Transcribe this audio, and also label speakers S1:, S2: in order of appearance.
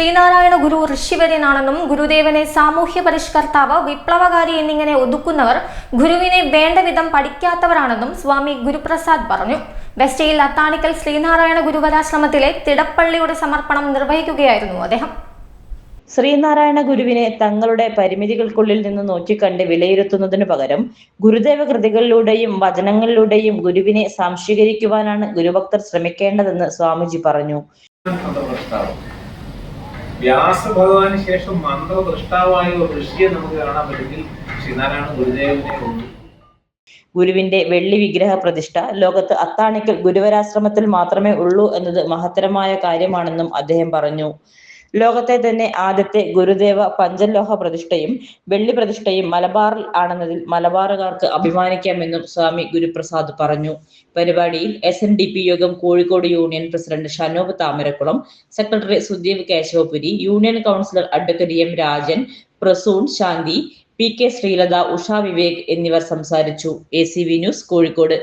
S1: ശ്രീനാരായണ ഗുരു ഋഷിവര്യനാണെന്നും ഗുരുദേവനെ സാമൂഹ്യ പരിഷ്കർത്താവ് വിപ്ലവകാരി എന്നിങ്ങനെ ഒതുക്കുന്നവർ ഗുരുവിനെ വേണ്ട വിധം പഠിക്കാത്തവരാണെന്നും സ്വാമി ഗുരുപ്രസാദ് പറഞ്ഞു. വെസ്റ്റയിൽ അത്താണിക്കൽ ശ്രീനാരായണ ഗുരുവരാശ്രമത്തിലെ തിടപ്പള്ളിയുടെ സമർപ്പണം നിർവഹിക്കുകയായിരുന്നു അദ്ദേഹം.
S2: ശ്രീനാരായണ ഗുരുവിനെ തങ്ങളുടെ പരിമിതികൾക്കുള്ളിൽ നിന്ന് നോക്കിക്കണ്ട് വിലയിരുത്തുന്നതിനു പകരം ഗുരുദേവ കൃതികളിലൂടെയും വചനങ്ങളിലൂടെയും ഗുരുവിനെ സാംശീകരിക്കുവാനാണ് ഗുരുഭക്തർ ശ്രമിക്കേണ്ടതെന്ന് സ്വാമിജി പറഞ്ഞു.
S3: വ്യാസഭഗവാന് ശേഷം മന്ത്രദൃഷ്ടാവായ ഒരു ഋഷിയെ നമുക്ക് കാണാൻ പറ്റുമെങ്കിൽ ശ്രീനാരായണ ഗുരുദേവനെ ഉള്ളൂ.
S2: ഗുരുവിന്റെ വെള്ളി വിഗ്രഹ പ്രതിഷ്ഠ ലോകത്ത് അത്താണിക്കൽ ഗുരുവരാശ്രമത്തിൽ മാത്രമേ ഉള്ളൂ എന്നത് മഹത്തരമായ കാര്യമാണെന്നും അദ്ദേഹം പറഞ്ഞു. ലോകത്തെ തന്നെ ആദ്യത്തെ ഗുരുദേവ പഞ്ചലോഹ പ്രതിഷ്ഠയും വെള്ളി പ്രതിഷ്ഠയും മലബാറിൽ ആണെന്നതിൽ മലബാറുകാർക്ക് അഭിമാനിക്കാമെന്നും സ്വാമി ഗുരുപ്രസാദ് പറഞ്ഞു. പരിപാടിയിൽ എസ് എൻ ഡി പി യോഗം Kozhikode union president Shanob Thamarakkulam secretary Sudeep Keshavapuri union councillor advocate M Rajan Prasoon Shanthi P K Sreelatha Usha Vivek എന്നിവർ സംസാരിച്ചു. A C V news Kozhikode.